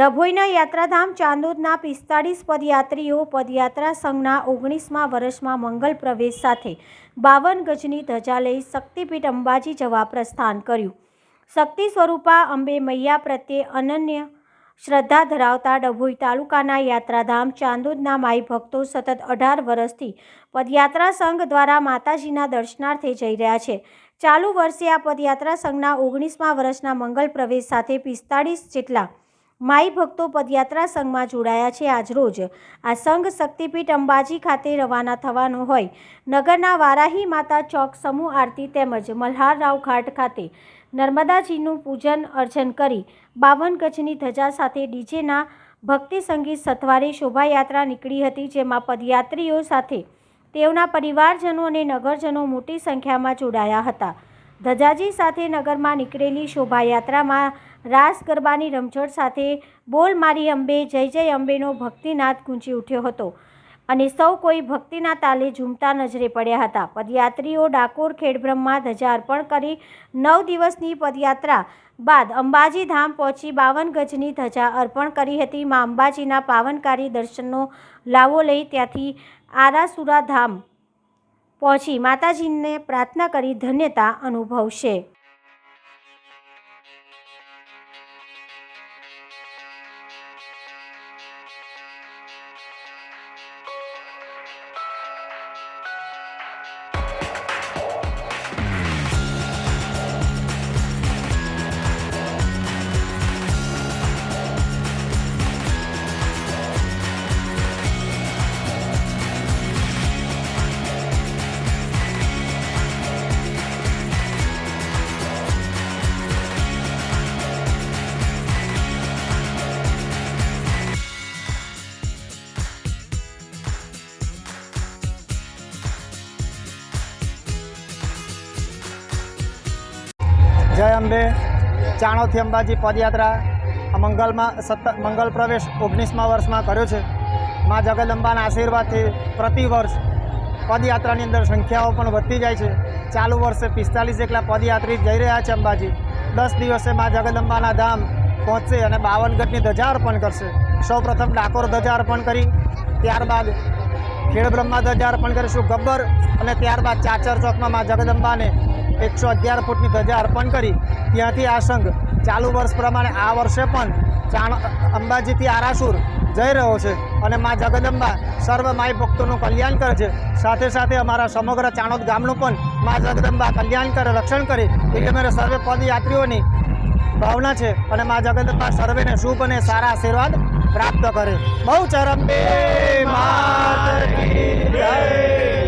ડભોઈના યાત્રાધામ ચાંદોદના પિસ્તાળીસ પદયાત્રીઓ પદયાત્રા સંઘના ઓગણીસમા વર્ષમાં મંગલ પ્રવેશ સાથે બાવન ગજની ધજા લઈ શક્તિપીઠ અંબાજી જવા પ્રસ્થાન કર્યું. શક્તિ સ્વરૂપા અંબે મૈયા પ્રત્યે અનન્ય શ્રદ્ધા ધરાવતા ડભોઈ તાલુકાના યાત્રાધામ ચાંદોદના માઈ ભક્તો સતત અઢાર વર્ષથી પદયાત્રા સંઘ દ્વારા માતાજીના દર્શનાર્થે જઈ રહ્યા છે. ચાલુ વર્ષે આ પદયાત્રા સંઘના ઓગણીસમા વર્ષના મંગલ પ્રવેશ સાથે પિસ્તાળીસ જેટલા માઈ ભક્તો પદયાત્રા સંઘમાં જોડાયા છે આજરોજ. આ સંઘ શક્તિપીઠ અંબાજી ખાતે રવાના થવાનો હોય. નગરના વારાહી માતા ચોક સમૂહ આરતી તેમજ મલ્હારરાવ ઘાટ ખાતે નર્મદાજીનું પૂજન અર્ચન કરી બાવન ગજની ધજા સાથે ડીજેના ભક્તિ સંગીત સથવારે શોભાયાત્રા નીકળી હતી, જેમાં પદયાત્રીઓ સાથે તેઓના પરિવારજનો અને નગરજનો મોટી સંખ્યામાં જોડાયા હતા. ધજાજી સાથે નગરમાં નીકળેલી શોભાયાત્રામાં રાસ ગરબાની રમઝટ સાથે બોલ મારી અંબે, જય જય અંબેનો ભક્તિનાદ ગુંજી ઉઠ્યો હતો. અને સૌ કોઈ ભક્તિના તાલે ઝૂમતા નજરે પડ્યા હતા. પદયાત્રીઓ ડાકોર ખેડબ્રહ્મા ધજા અર્પણ કરી નવ દિવસની પદયાત્રા બાદ અંબાજી ધામ પહોંચી બાવન ગજની ધજા અર્પણ કરી હતી. માં અંબાજીના પાવનકારી દર્શનનો લાવો લઈ ત્યાંથી આરાસુરા ધામ પહોંચી માતાજીને પ્રાર્થના કરી ધન્યતા અનુભવશે. જય અંબે ચાણોથી અંબાજી પદયાત્રા મંગલમાં સત્તર મંગલ પ્રવેશ ઓગણીસમા વર્ષમાં કર્યો છે. મા જગદંબાના આશીર્વાદથી પ્રતિ વર્ષ પદયાત્રાની અંદર સંખ્યાઓ પણ વધતી જાય છે. ચાલુ વર્ષે પિસ્તાલીસ જેટલા પદયાત્રી જઈ રહ્યા છે અંબાજી. દસ દિવસે મા જગદંબાના ધામ પહોંચશે અને બાવનગઢની ધજા અર્પણ કરશે. સૌપ્રથમ ડાકોર ધજા અર્પણ કરી, ત્યારબાદ ખેડબ્રહ્મા ધજા અર્પણ કરીશું, ગબ્બર અને ત્યારબાદ ચાચર ચોકમાં મા જગદંબાને એકસો અગિયાર ફૂટની ધજા અર્પણ કરી. ત્યાંથી આ સંઘ ચાલુ વર્ષ પ્રમાણે આ વર્ષે પણ ચાણ અંબાજીથી આરાસુર જઈ રહ્યો છે અને મા જગદંબા સર્વ માય ભક્તોનું કલ્યાણ કરે છે. સાથે સાથે અમારા સમગ્ર ચાણોદ ગામનું પણ મા જગદંબા કલ્યાણ કરે, રક્ષણ કરે. એટલે મારે સર્વે પદયાત્રીઓની ભાવના છે અને મા જગદંબા સર્વેને શુભ અને સારા આશીર્વાદ પ્રાપ્ત કરે. બહુ ચરંબે માત કી જય.